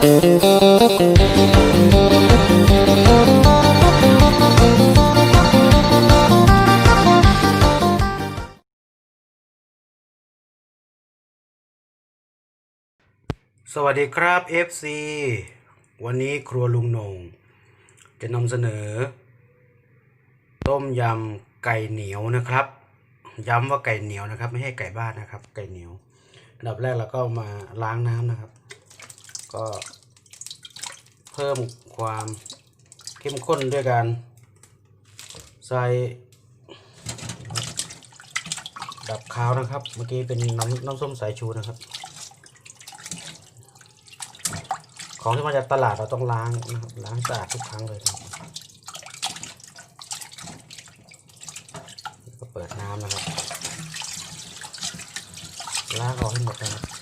สวัสดีครับ FC วันนี้ครัวลุงนง จะนำเสนอ ต้มยำไก่เหนียวนะครับ ย้ำว่าไก่เหนียวนะครับ ไม่ใช่ไก่บ้านนะครับ ไก่เหนียวอันดับแรกเราก็มาล้างน้ำนะครับ ก็เพิ่มความเข้มข้นด้วยการใส่ดับขาวนะครับ เมื่อกี้เป็นน้ำน้ำส้มสายชูนะครับ ของที่มาจากตลาดเราต้องล้างนะครับล้างสะอาดทุกครั้งเลยครับก็เปิดน้ำนะครับล้างออกให้หมดนะครับ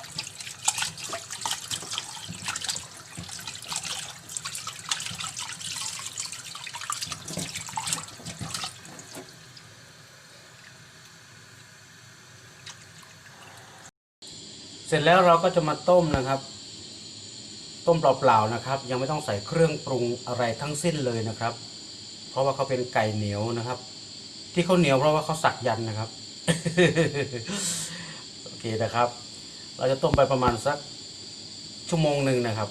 เสร็จแล้วเราก็จะมาต้มนะครับ ต้มเปล่าๆนะครับ ยังไม่ต้องใส่เครื่องปรุงอะไรทั้งสิ้นเลยนะครับ เพราะว่าเขาเป็นไก่เหนียวนะครับ ที่เขาเหนียวเพราะว่าเขาสักยันนะครับ โอเคนะครับ เราจะต้มไปประมาณสักชั่วโมงหนึ่งนะครับ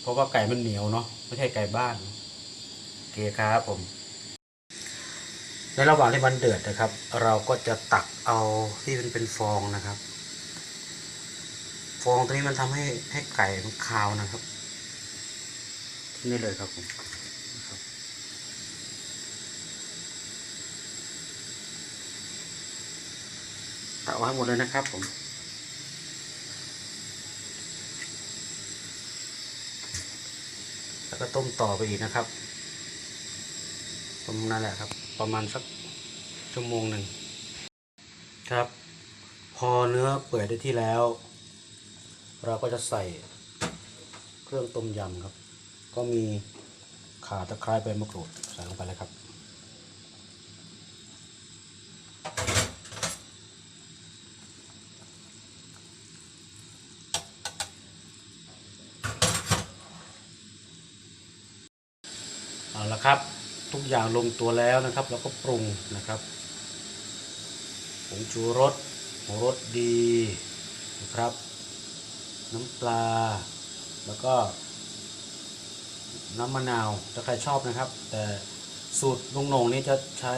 เพราะว่าไก่มันเหนียวเนาะไม่ใช่ไก่บ้านโอเคครับผม ในระหว่างที่มันเดือดนะครับ เราก็จะตักเอาที่มันเป็นฟองนะครับ องตัวนี้มันทำให้ให้ไก่มันคาวนะครับที่นี่เลยครับผมตักเอาให้หมดเลยนะครับผมแล้วก็ต้มต่อไปอีกนะครับต้มนั่นแหละครับ ประมาณสักชั่วโมงหนึ่งครับ พอเนื้อเปื่อยได้ที่แล้ว เราก็จะใส่เครื่องต้มยำครับ ก็มีข่าตะไคร้ใบมะกรูดใส่ลงไปเลยครับ เอาละครับทุกอย่างลงตัวแล้วนะครับ แล้วก็ปรุงนะครับผงชูรสผงรสดีนะครับ น้ำปลา แล้วก็ น้ำมะนาวถ้าใครชอบนะครับ แต่สูตรลุงหนงนี้จะใช้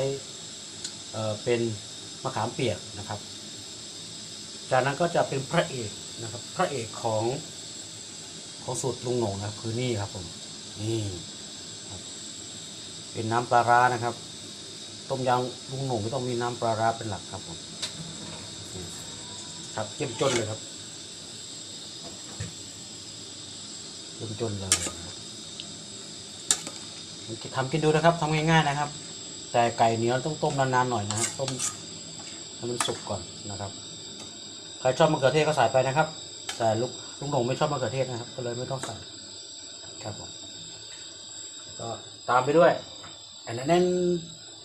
เเป็นมะขามเปียกนะครับ จากนั้นก็จะเป็นพระเอกนะครับ พระเอกของของสูตรลุงหนงนะคือนี่ครับผมนี่เป็นน้ำปลาร้านะครับ ต้มยำลุงหนงไม่ต้องมีน้ำปลาร้าเป็นหลักครับผมครับเจ้มจนเลยครับ จนจนเลยนะทำกินดูนะครับทำง่ายๆนะครับ แต่ไก่เนียวต้องต้มนานๆหน่อยนะฮะต้มให้มันสุกก่อนนะครับ ใครชอบมะเขือเทศก็ใส่ไปนะครับ แต่ลูกลุงหลงไม่ชอบมะเขือเทศนะครับ ก็เลยไม่ต้องใส่ครับผมก็ตามไปด้วยอันนั้น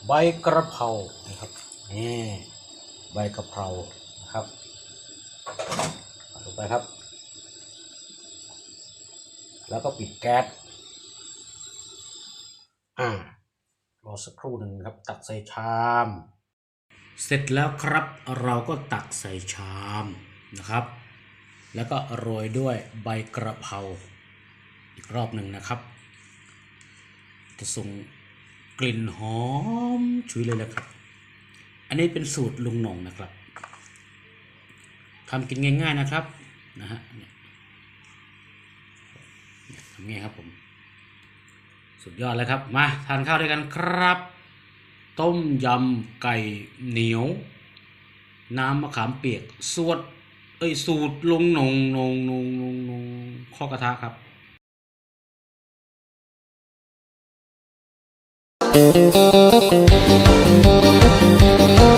ใบกระเพรานะครับนี่ใบกระเพรานะครับลงไปครับ แล้วก็ปิดแก๊สอ่ารอสักครู่หนึ่งครับ ตักใส่ชาม เสร็จแล้วครับเราก็ตักใส่ชามนะครับ แล้วก็โรยด้วยใบกระเพราอีกรอบหนึ่งนะครับ จะส่งกลิ่นหอมชุยเลยนะครับ อันนี้เป็นสูตรลุงหนงนะครับทำกินง่าย ๆนะครับนะฮะ นี่ครับผม สุดยอดเลยครับ มาทานข้าวด้วยกันครับ ต้มยำไก่เหนียว น้ำมะขามเปียกสวดเอ้ยสูตรลุงนงนงนงนงนงข้อกระทะครับ Thank